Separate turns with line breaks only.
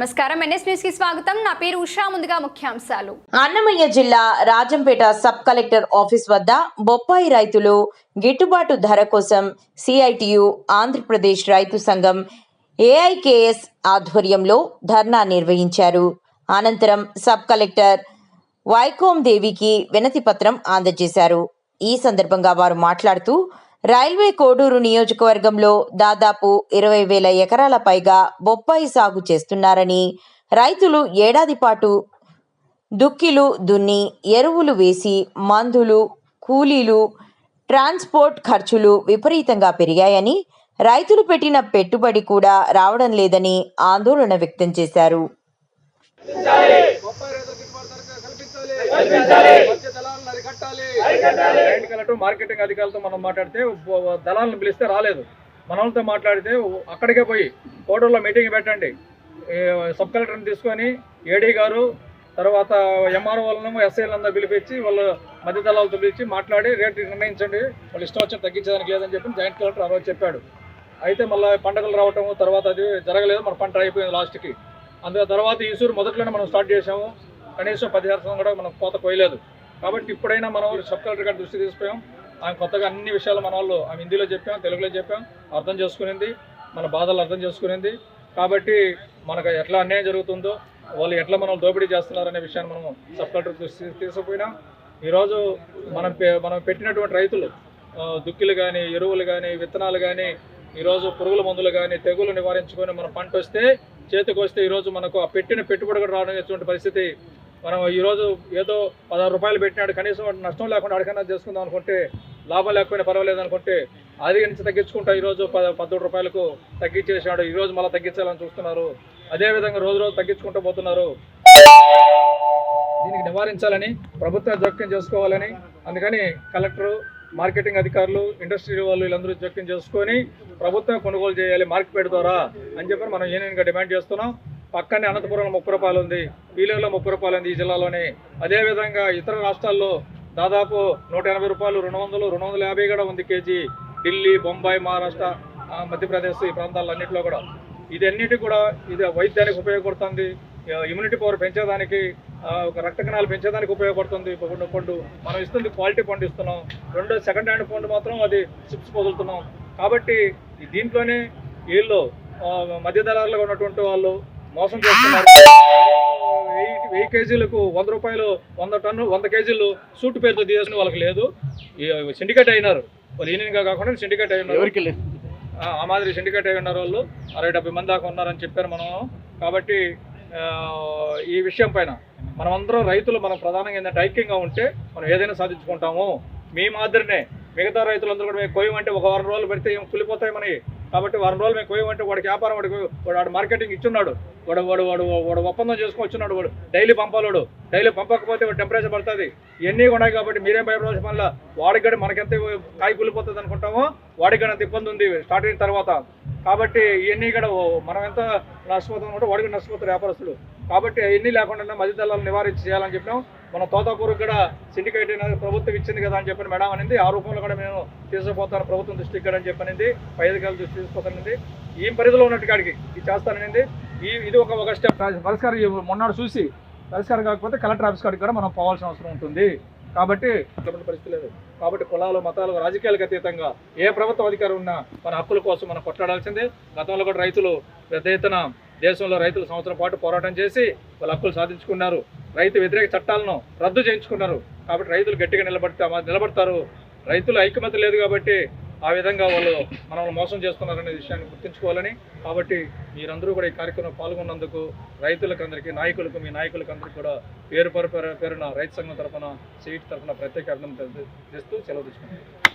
నమస్కారం. ఎన్ఎస్ న్యూస్కి స్వాగతం. నా పేరు ఉషా. ముందుగా ముఖ్యాంశాలు.
అన్నమయ్య జిల్లా రాజంపేట సబ్ కలెక్టర్ ఆఫీస్ వద్ద బొప్పాయి రైతులు గిట్టుబాటు ధర కోసం సిఐటియు ఆంధ్రప్రదేశ్ రైతు సంఘం ఏఐకేఎస్ ఆధ్వర్యంలో ధర్నా నిర్వహించారు. అనంతరం సబ్ కలెక్టర్ వైకోం దేవికి వినతి పత్రం అందజేశారు. ఈ సందర్భంగా వారు మాట్లాడుతూ రైల్వే కోడూరు నియోజకవర్గంలో దాదాపు ఇరవై వేల ఎకరాల పైగా బొప్పాయి సాగు చేస్తున్నారని రైతులు ఏడాది పాటు దుక్కిలు దున్ని ఎరువులు వేసి మందులు కూలీలు ట్రాన్స్పోర్ట్ ఖర్చులు విపరీతంగా పెరిగాయని రైతులు పెట్టిన పెట్టుబడి కూడా రావడం లేదని ఆందోళన వ్యక్తం చేశారు
బొప్పాయి రైతులకు గిట్టుబాటు ధర కల్పించాలి మధ్య దళాలను అరికట్టాలి రైతు కలెక్టర్ మార్కెటింగ్ అధికారులతో మనం మాట్లాడితే దళాలను పిలిస్తే రాలేదు. మనలతో మాట్లాడితే అక్కడికే పోయి కోడూరులో మీటింగ్ పెట్టండి. సబ్ కలెక్టర్ని తీసుకొని ఏడీ గారు తర్వాత ఎంఆర్ఓ వాళ్ళను ఎస్ఐలందరూ పిలిపించి వాళ్ళ మధ్య దళాలతో పిలిచి మాట్లాడి రేటు నిర్ణయించండి. వాళ్ళు ఇష్టం వచ్చి తగ్గించడానికి లేదని చెప్పి జాయింట్ కలెక్టర్ ఆ రోజు చెప్పాడు. అయితే మళ్ళీ పండగలు రావటం తర్వాత అది జరగలేదు. మన పంట అయిపోయింది లాస్ట్కి. అందులో తర్వాత ఈసూరు మొదట్లోనే మనం స్టార్ట్ చేసాము కనీసం పది శాతం కూడా మనం కోత కోయలేదు కాబట్టి ఇప్పుడైనా మనం సబ్ కలెక్టర్ గారి దృష్టి తీసుకుపోయాం. ఆమె కొత్తగా అన్ని విషయాలు మన వాళ్ళు ఆమె హిందీలో చెప్పాం తెలుగులో చెప్పాం అర్థం చేసుకునింది మన బాధలు అర్థం చేసుకునింది. కాబట్టి మనకు ఎట్లా అన్యాయం జరుగుతుందో వాళ్ళు ఎట్లా మనం దోపిడీ చేస్తున్నారనే విషయాన్ని మనం సబ్ కలెక్టర్ దృష్టి తీసుకుపోయినాం. ఈరోజు మనం పె- మనం పెట్టినటువంటి రైతులు దుక్కిలు కానీ ఎరువులు కానీ విత్తనాలు కానీ ఈరోజు పురుగుల మందులు కానీ తెగులు నివారించుకొని మనం పంట వస్తే చేతికి వస్తే ఈరోజు మనకు ఆ పెట్టిన పెట్టుబడి కూడా రావడం పరిస్థితి మనం ఈరోజు ఏదో పదహారు రూపాయలు పెట్టినాడు కనీసం నష్టం లేకుండా అడిగినా చేసుకుందాం అనుకుంటే లాభం లేకపోయినా పర్వాలేదు అనుకుంటే అది నుంచి తగ్గించుకుంటా ఈరోజు పద పద్దెనిమిది రూపాయలకు తగ్గించేసాడు ఈరోజు మళ్ళీ తగ్గించాలని చూస్తున్నారు. అదేవిధంగా రోజు రోజు తగ్గించుకుంటూ పోతున్నారు. దీనికి నివారించాలని ప్రభుత్వం జోక్యం చేసుకోవాలని అందుకని కలెక్టరు మార్కెటింగ్ అధికారులు ఇండస్ట్రీ వాళ్ళు వీళ్ళందరూ జోక్యం చేసుకొని ప్రభుత్వం కొనుగోలు చేయాలి మార్కెట్ ద్వారా అని చెప్పి మనం యూనియన్గా డిమాండ్ చేస్తున్నాం. పక్కనే అనంతపురంలో ముప్పై రూపాయలు ఉంది. పీలేరులో ముప్పై రూపాయలు ఉంది ఈ జిల్లాలోనే. అదేవిధంగా ఇతర రాష్ట్రాల్లో దాదాపు నూట ఎనభై రూపాయలు రెండు వందలు రెండు వందల యాభై కూడా ఉంది కేజీ. ఢిల్లీ బొంబాయి మహారాష్ట్ర మధ్యప్రదేశ్ ఈ ప్రాంతాలన్నింటిలో కూడా. ఇదన్నిటి కూడా ఇది వైద్యానికి ఉపయోగపడుతుంది. ఇమ్యూనిటీ పవర్ పెంచేదానికి ఒక రక్త కణాలు పెంచేదానికి ఉపయోగపడుతుంది. పండు పండు మనం ఇస్తుంది క్వాలిటీ పండు ఇస్తున్నాం. రెండు సెకండ్ హ్యాండ్ పండు మాత్రం అది చిప్స్ పొదులుతున్నాం కాబట్టి దీంట్లోనే వీళ్ళు మధ్య దళారులుగా ఉన్నటువంటి వాళ్ళు మోసం చేస్తున్నారు. వెయ్యి కేజీలకు వంద రూపాయలు వంద టన్ను వంద కేజీలు సూట్ పేరుతో తీసిన వాళ్ళకి లేదు. సిండికేట్ అయినారు. వాళ్ళు యూనియన్గా కాకుండా సిండికేట్ అయినారు ఆ మాదిరి సిండికేట్ అయి ఉన్నారు వాళ్ళు. అరవై డెబ్బై మంది దాకా ఉన్నారని చెప్పారు మనం. కాబట్టి ఈ విషయం పైన మనమందరం రైతులు మనం ప్రధానంగా ఏంటంటే ఐక్యంగా ఉంటే మనం ఏదైనా సాధించుకుంటాము. మీ మాదిరినే మిగతా రైతులందరూ కూడా మేము కోయమంటే ఒక వారం రోజులు పెడితే ఏం కులిపోతాయి మనకి కాబట్టి వారం రోజులు మేము కోయమంటే వాడికి వ్యాపారం వాడికి వాడు వాడు మార్కెటింగ్ ఇచ్చున్నాడు. వాడు వాడు వాడు వాడు ఒప్పందం చేసుకొని వచ్చినాడు వాడు. డైలీ పంపాలోడు. డైలీ పంపకపోతే వాడు టెంపరేచర్ పడుతుంది. ఇవన్నీ ఉన్నాయి కాబట్టి మీరేం భయపడాల్సిన వల్ల వాడికి మనకెంత కాయ కూలిపోతుంది అనుకుంటామో వాడికి అంత ఇబ్బంది ఉంది స్టార్ట్ అయిన తర్వాత. కాబట్టి ఇవన్నీ కూడా మనం ఎంత నష్టపోతాం అనుకుంటే వాడికి కూడా నష్టపోతారు వ్యాపారస్తులు కాబట్టి ఇవన్నీ లేకుండా మధ్య దళాలను నివారించి చేయాలని చెప్పినాం. మన తోతాపూర్ కూడా సిండికేట్ అనేది ప్రభుత్వం ఇచ్చింది కదా అని చెప్పిన మేడం అనింది. ఆ రూపంలో కూడా మేము తీసుకుపోతాను ప్రభుత్వం దృష్టికి కూడా అని చెప్పనింది పై అధికారుల దృష్టి తీసుకుపోతానండి ఈ పరిధిలో ఉన్నట్టు కాడికి ఇది చేస్తాననింది ఈ ఇది ఒక ఒక స్టెప్ పరిష్కారం ఈ మొన్నాడు చూసి పరిష్కారం కాకపోతే కలెక్టర్ ఆఫీస్ కాడికి కూడా మనం పోవాల్సిన అవసరం ఉంటుంది. కాబట్టి అటువంటి పరిస్థితి లేదు. కాబట్టి కులాలు మతాలు రాజకీయాలకు అతీతంగా ఏ ప్రభుత్వ అధికారం ఉన్నా మన హక్కుల కోసం మనం కొట్లాడాల్సిందే. గతంలో కూడా రైతులు పెద్ద ఎత్తున దేశంలో రైతులు సంవత్సరం పాటు పోరాటం చేసి వాళ్ళ హక్కులు సాధించుకున్నారు. రైతు వ్యతిరేక చట్టాలను రద్దు చేయించుకున్నారు. కాబట్టి రైతులు గట్టిగా నిలబడతా నిలబడతారు. రైతులు ఐక్యమత లేదు కాబట్టి ఆ విధంగా వాళ్ళు మనల్ని మోసం చేస్తున్నారనే విషయాన్ని గుర్తుంచుకోవాలని. కాబట్టి మీరందరూ కూడా ఈ కార్యక్రమంలో పాల్గొన్నందుకు రైతులకు అందరికీ నాయకులకు మీ నాయకులకు అందరికీ కూడా పేరు పేరున రైతు సంఘం తరఫున సీట్ తరఫున ప్రత్యేక అభినందన చేస్తూ సెలవు తీసుకున్నాను